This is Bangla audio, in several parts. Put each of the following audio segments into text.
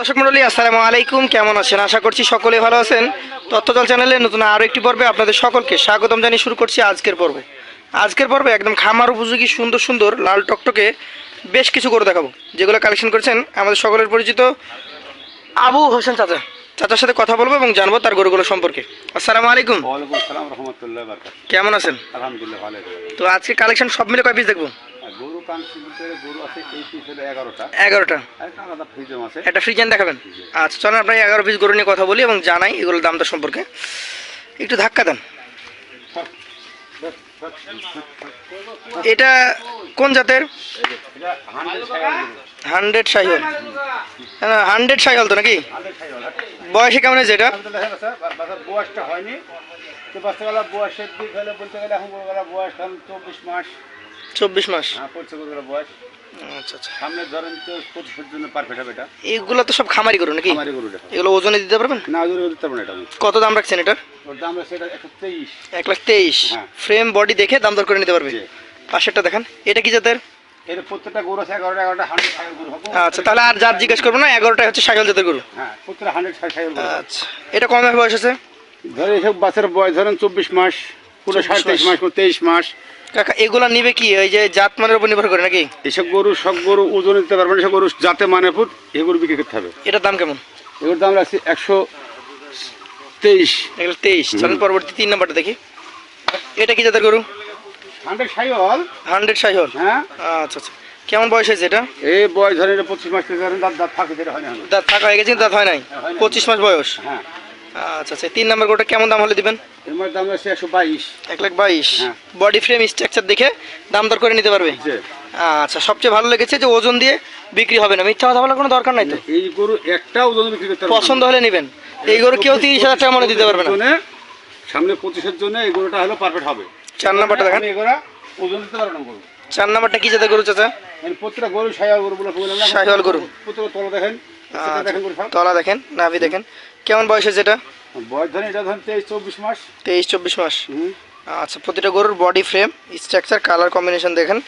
দর্শক মন্ডলী আসসালামু আলাইকুম। কেমন আছেন? আশা করছি সকলে ভালো আছেন। তথ্যজল চ্যানেলে নতুন আরও একটি পর্বে আপনাদের সকলকে স্বাগতম জানিয়ে শুরু করছি আজকের পর্বে। আজকের পর্বে একদম খামার উপযোগী সুন্দর সুন্দর লাল টকটকে বেশ কিছু করে দেখাবো যেগুলো কালেকশন করেছেন আমাদের সকলের পরিচিত আবু হোসেন চাচা। চাচার সাথে কথা বলব এবং জানব তার গরুগুলো সম্পর্কে। আসসালামু আলাইকুম। আসসালাম রহমতুল্লাহ কেমন আছেন? আলহামদুলিল্লাহ ভালো তো আজকে কালেকশন সব মিলে কয় পিস দেখব? এগারোটা। একটা ফ্রিজেন দেখাবেন? আচ্ছা চলেন আপনার এগারো পিস গরু নিয়ে কথা বলি এবং জানাই এগুলোর দামটা সম্পর্কে। একটু ধাক্কা দেন। এটা কোন জাতের? হান্ড্রেড সাইহল হান্ড্রেড সাইহল তো নাকি? বয়সে কেমন হয়েছে এটা? বয়সটা হয়নি। বয়সের দিক হলে বলতে গেলে এখন বয়স চব্বিশ মাস। চব্বিশ মাস। হ্যাঁ বয়স? আচ্ছা আচ্ছা। সামনে ধরেন তো পঁচিশের জন্য পারফেক্ট হবে এটা। এগুলো তো সব খামারি গরু নাকি? গরুটা এগুলো ওজনে দিতে পারবেন? না দিতে এটা কত দাম রাখছেন এটার? ওর দাম আছে এটা একশো তেইশ। এক লাখ তেইশ। হ্যাঁ। ফ্রেম বডি দেখে দাম দর করে নিতে পারবে। জি। পাশেরটা দেখান। এটা কি জাতের? এর প্রত্যেকটা গরু আছে এগারোটা এগারোটা হান্ড্রেড গরু আচ্ছা তাহলে আর যার জিজ্ঞেস করব না এগারোটা হচ্ছে সাইকেল জাতের গরু। হ্যাঁ প্রত্যেকটা হান্ড্রেড সাইকেল আচ্ছা। এটা কম বয়স আছে? ধরে এসব বাচ্চার বয়স ধরেন চব্বিশ মাস। পুরো 24 সাড়ে মাস। কোনো তেইশ মাস। কাকা এগুলা নিবে কি? ওই যে জাত মানের উপর নির্ভর করে নাকি? এসব গরু সব গরু ওজন দিতে পারবে না গরু মানে ফুট গরু বিক্রি করতে হবে। এটার দাম কেমন? এগুলোর দাম রাখছি একশো তেইশ। এগুলো তেইশ। চলেন পরবর্তী তিন নাম্বারটা দেখি। এটা কি জাতের গরু? Hundred hundred Sahiwal. হ্যাঁ। আচ্ছা আচ্ছা। কেমন বয়স হয়েছে এটা? এই বয়স ধরেন এটা পঁচিশ মাস থেকে ধরেন দাঁত দাঁত থাকে যেটা হয় না দাঁত থাকা হয়ে গেছে দাঁত হয় নাই। পঁচিশ মাস বয়স। হ্যাঁ। আচ্ছা আচ্ছা। তিন নাম্বার গরুটা কেমন দাম হলে দিবেন? এর দাম রাখছি একশো বাইশ। এক লাখ বাইশ। বডি ফ্রেম স্ট্রাকচার দেখে দাম দর করে নিতে পারবে? আচ্ছা সবচেয়ে ভালো লেগেছে যে ওজন দিয়ে বিক্রি হবে না। মিথ্যা কথা বলার কোনো দরকার নাই তো? এই গরু একটা ওজন বিক্রি করতে পছন্দ হলে নেবেন। এই গরু কেউ তিরিশ হাজার টাকা মনে দিতে পারবে না। সামনে পঁচিশের জন্য এই গরুটা হলো পারফেক্ট হবে। চার নাম্বারটা দেখেন। আমি এগুলা ওজন দিতে পারব না গরু। চার নাম্বারটা কি জাতের গরু চাচা? মানে প্রত্যেকটা গরু সাইয়াল গরু বলে বললাম গরু। প্রত্যেকটা তলা দেখেন। আচ্ছা, দেখেন তলা দেখেন নাভি দেখেন। কেমন বয়স হয়েছে এটা? বয়স ধরেন এটা ধরেন তেইশ চব্বিশ মাস। তেইশ চব্বিশ মাস। আচ্ছা প্রতিটা গরুর body frame structure colour combination দেখেন।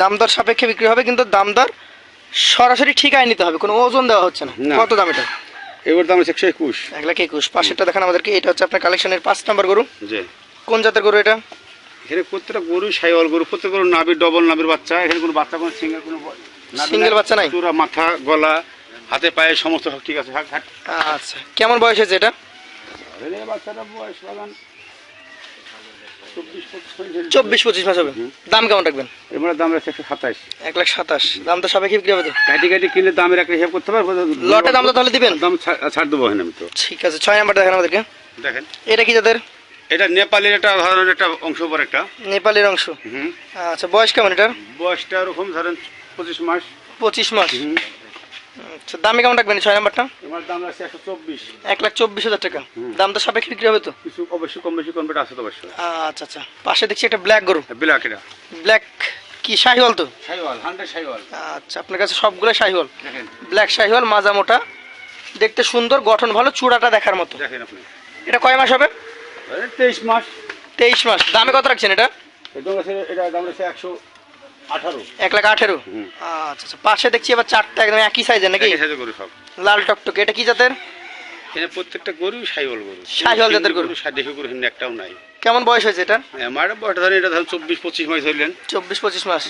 দাম দর সাপেক্ষে বিক্রি হবে কিন্তু দাম দর সরাসরি ঠিকায় নিতে হবে কোনো ওজন দেওয়া হচ্ছে না। কত দাম এটা? এবার দাম একশো একুশ। এক লাখ একুশ। পাশেরটা দেখেন আমাদেরকে এটা হচ্ছে আপনার কালেকশনের পাঁচ নাম্বার গরু। যে কোন জাতের গরু এটা? এখানে প্রত্যেকটা গরু সাইওয়াল গরু প্রত্যেক গরু নাবির ডবল নাবির বাচ্চা এখানে কোনো বাচ্চা কোনো সিঙ্গেল কোনো Single বাচ্চা নাই? পুরা মাথা গলা হাতে পায়ে সমস্ত সব ঠিক আছে। হাট হাট আচ্ছা কেমন বয়স হয়েছে এটা? এই বাচ্চাটা বয়স বাগান চব্বিশ পঁচিশ মাস হবে। দাম কেমন রাখবেন? এবার দাম আছে একশো সাতাইশ এক লাখ সাতাশ। দাম তো সাপেক্ষে বিক্রি হবে তো। কাটি কাটি কিনলে দামের একটা হিসাব করতে পারব। লটে দাম তাহলে দিবেন। দাম ছাড় দেবো আমি তো। ঠিক আছে ছয় নাম্বার দেখেন আমাদেরকে। দেখেন। এটা কি জাতের? এটা নেপালের একটা ধরেন একটা অংশ পর একটা। নেপালের অংশ। আচ্ছা বয়স কেমন এটার? বয়সটা ওরকম ধরেন পঁচিশ মাস। পঁচিশ মাস। আচ্ছা দামে কেমন রাখবেন ছয় নাম্বারটা? দাম একশো চব্বিশ। এক লাখ চব্বিশ হাজার টাকা। দাম তো সাপেক্ষে বিক্রি হবে তো? কিছু অবশ্যই কম বেশি কনভার্ট আছে তো অবশ্যই। আচ্ছা আচ্ছা। পাশে দেখছি একটা ব্ল্যাক গরু। বিলাক এটা। ব্ল্যাক কি শাহিওয়াল তো? সাইওয়াল হান্ড্রেড সাইওয়াল আচ্ছা আপনার কাছে সবগুলো শাহিওয়াল? ব্ল্যাক শাহিওয়াল মাজা মোটা। দেখতে সুন্দর গঠন ভালো চূড়াটা দেখার মতো। দেখেন আপনি। এটা কয় মাস হবে? তেইশ মাস। তেইশ মাস। দামে কত রাখছেন এটা? এটা দাম আছে একশো এক লাখ আঠেরো? আচ্ছা আচ্ছা পাশে দেখছি এবার চারটা একদম একই সাইজের নাকি? গরু সব। লাল টকটকে। এটা কি জাতের? প্রত্যেকটা গরু সাইওয়াল গরু। শাহিওয়াল জাতের গরু। দেশি গরু এখানে একটাও নাই। কেমন বয়স হয়েছে এটা আমার বয়স ধরেন এটা ধরেন চব্বিশ পঁচিশ মাস ধরলেন। চব্বিশ পঁচিশ মাস।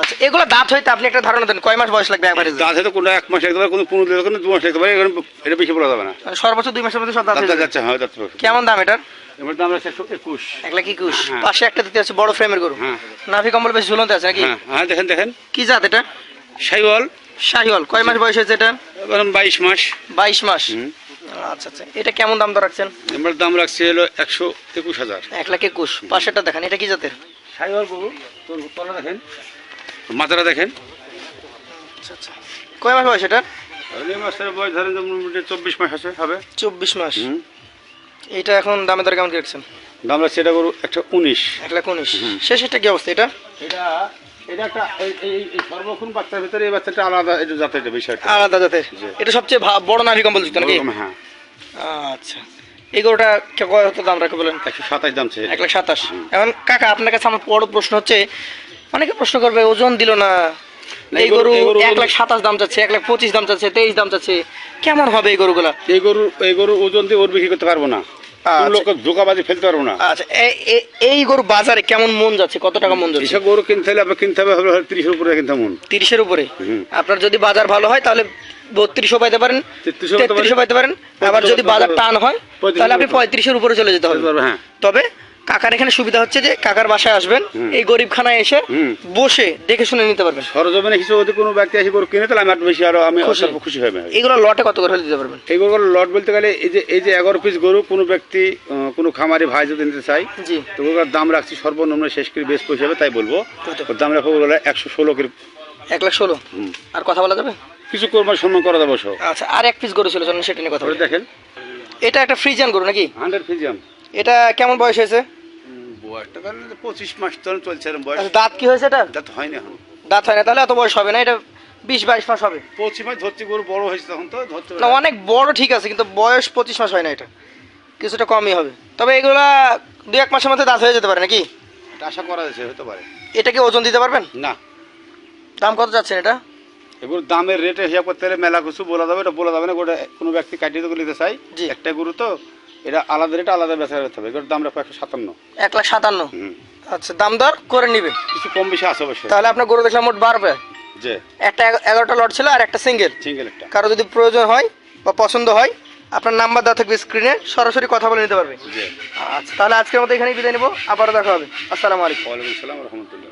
আচ্ছা এগুলো দাঁত হইতে আপনি একটা ধারণা দেন কয় মাস বয়স লাগবে একবারে দাঁত হয়তো কোনো এক মাস লাগতে পারে কোনো পনেরো দিন কোনো দু মাস লাগতে পারে এটা বেশি বলা যাবে না। সর্বোচ্চ দুই মাসের মধ্যে সব দাঁত। যাচ্ছে হ্যাঁ দাঁত কেমন দাম এটার? এবার দাম আছে একশো একুশ। এক লাখ একুশ। হ্যাঁ। পাশে একটা দিতে আছে বড় ফ্রেমের গরু। হ্যাঁ। নাভি কম্বল বেশ ঝুলন্ত আছে নাকি? হ্যাঁ হ্যাঁ দেখেন দেখেন। কি জাত এটা? সাইওয়াল শাহিওয়াল। কয় মাস বয়স হয়েছে এটা? বাইশ মাস। বাইশ মাস। আচ্ছা আচ্ছা। এটা কেমন দাম দর রাখছেন? এবার দাম রাখছে হলো একশো একুশ হাজার। এক লাখ একুশ। পাশেরটা দেখেন এটা কি জাতের? গরু। তোর দেখেন। মাথাটা দেখেন। আচ্ছা আচ্ছা। কয় মাস বয়স এটা? এই মাসের বয়স ধরেন চব্বিশ মাস আছে হবে। চব্বিশ মাস। এটা এখন দামে দর কেমন দাম এটা গরু একটা উনিশ। এক লাখ উনিশ। কি অবস্থা এটা? এটা এটা একটা এই- সর্বক্ষণ বাচ্চার ভিতরে এই বাচ্চাটা আলাদা এটা জাতের বিষয়টা আলাদা জাতের এটা সবচেয়ে বড় নাভি কম্বল যুক্ত নাকি? হ্যাঁ। আচ্ছা। এই গরুটা কত দাম রাখে বলেন? একশো সাতাশ দাম চেয়ে। এক লাখ সাতাশ। এখন কাকা আপনার কাছে আমার বড় প্রশ্ন হচ্ছে অনেকে প্রশ্ন করবে ওজন দিল না। এই গরু- এক লাখ সাতাশ দাম চাচ্ছে এক লাখ পঁচিশ দাম চাচ্ছে তেইশ দাম চাচ্ছে। কেমন হবে এই গরুগুলা? এই গরু এই গরু ওজন দিয়ে ওর বিক্রি করতে পারব না। আচ্ছা। ধোকাবাজি ফেলতে পারব না। আচ্ছা এ- এ- এই গরু বাজারে কেমন মন যাচ্ছে? কত টাকা মন যাচ্ছে? এসব গরু কিনতে হলে আপনার কিনতে হবে তিরিশের উপরে কিনতে মন। তিরিশের উপরে? আপনার যদি বাজার ভালো হয় তাহলে বত্রিশও পাইতে পারেন 33 পাইতে পারেন। তেত্রিশও পাইতে পারেন। আবার যদি বাজার টান হয় তাহলে আপনি পঁয়ত্রিশের উপরে চলে যেতে হবে। হ্যাঁ। তবে কাকার এখানে সুবিধা হচ্ছে যে কাকার বাসায় আসবেন। এই গরিবখানায় এসে বসে দেখে শুনে নিতে পারবেন। সরজমিনে হিসেবে যদি কোনো ব্যক্তি এসে গরু কিনে তাহলে আমি একটু বেশি আরও আমি খুশি। অল্প খুশি হবে এগুলো লটে কত করে দিতে পারবেন? এই গরুগুলো লট বলতে গেলে এই যে এই যে এগারো পিস গরু কোনো ব্যক্তি কোনো খামারি ভাই যদি নিতে চাই তো ওগুলোর দাম রাখছি সর্বনিম্ন শেষ করে বেশ পয়সা হবে তাই বলব। দাম রাখব ওগুলো একশো ষোলো করে এক লাখ ষোলো? আর কথা বলা যাবে? কিছু করবার সম্মান করা যাব সব আচ্ছা আর এক পিস গরু ছিল সেটা নিয়ে কথা বলে। দেখেন। এটা একটা ফ্রিজিয়ান গরু নাকি? হান্ড্রেড ফিজিয়াম এটা কেমন বয়স হয়েছে? বয়সটা পঁচিশ মাস ধরে চলছে বয়স। আচ্ছা, দাঁত কি হয়েছে এটা? এটা তো হয়নি এখন। দাঁত হয় না তাহলে এত বয়স হবে না এটা বিশ বাইশ মাস হবে। পঁচিশ মাস ধরছি গরু বড় হয়েছে তখন তো ধরতে না অনেক বড় ঠিক আছে কিন্তু বয়স পঁচিশ মাস হয় না এটা। কিছুটা কমই হবে। তবে এগুলা দু এক মাসের মধ্যে দাঁত হয়ে যেতে পারে নাকি? আশা করা যাচ্ছে হতে পারে। এটাকে ওজন দিতে পারবেন? না। দাম কত যাচ্ছে এটা? এগুলো দামের রেটে হিসাব করতে গেলে মেলা কিছু বলা যাবে এটা বলা যাবে না গোটা কোনো ব্যক্তি কাটিয়ে তো নিতে চাই। একটা গরু তো এটা আলাদা রেটে আলাদা বেচা করতে হবে এগুলোর দাম রাখব একশো সাতান্ন। এক লাখ সাতান্ন। আচ্ছা দাম দর করে নিবে। কিছু কম বেশি আছে অবশ্যই। তাহলে আপনার গরু দেখলাম মোট বাড়বে যে। একটা এগা- এগারোটা লট ছিল আর একটা সিঙ্গেল। সিঙ্গেল একটা। কারও যদি প্রয়োজন হয় বা পছন্দ হয় আপনার নাম্বার দেওয়া থাকবে স্ক্রিনে সরাসরি কথা বলে নিতে পারবে। আচ্ছা তাহলে আজকের মতো এখানেই বিদায় নেব আবারও দেখা হবে। আসসালামু আলাইকুম। ওয়ালাইকুম সালাম রহমতুল্লাহ।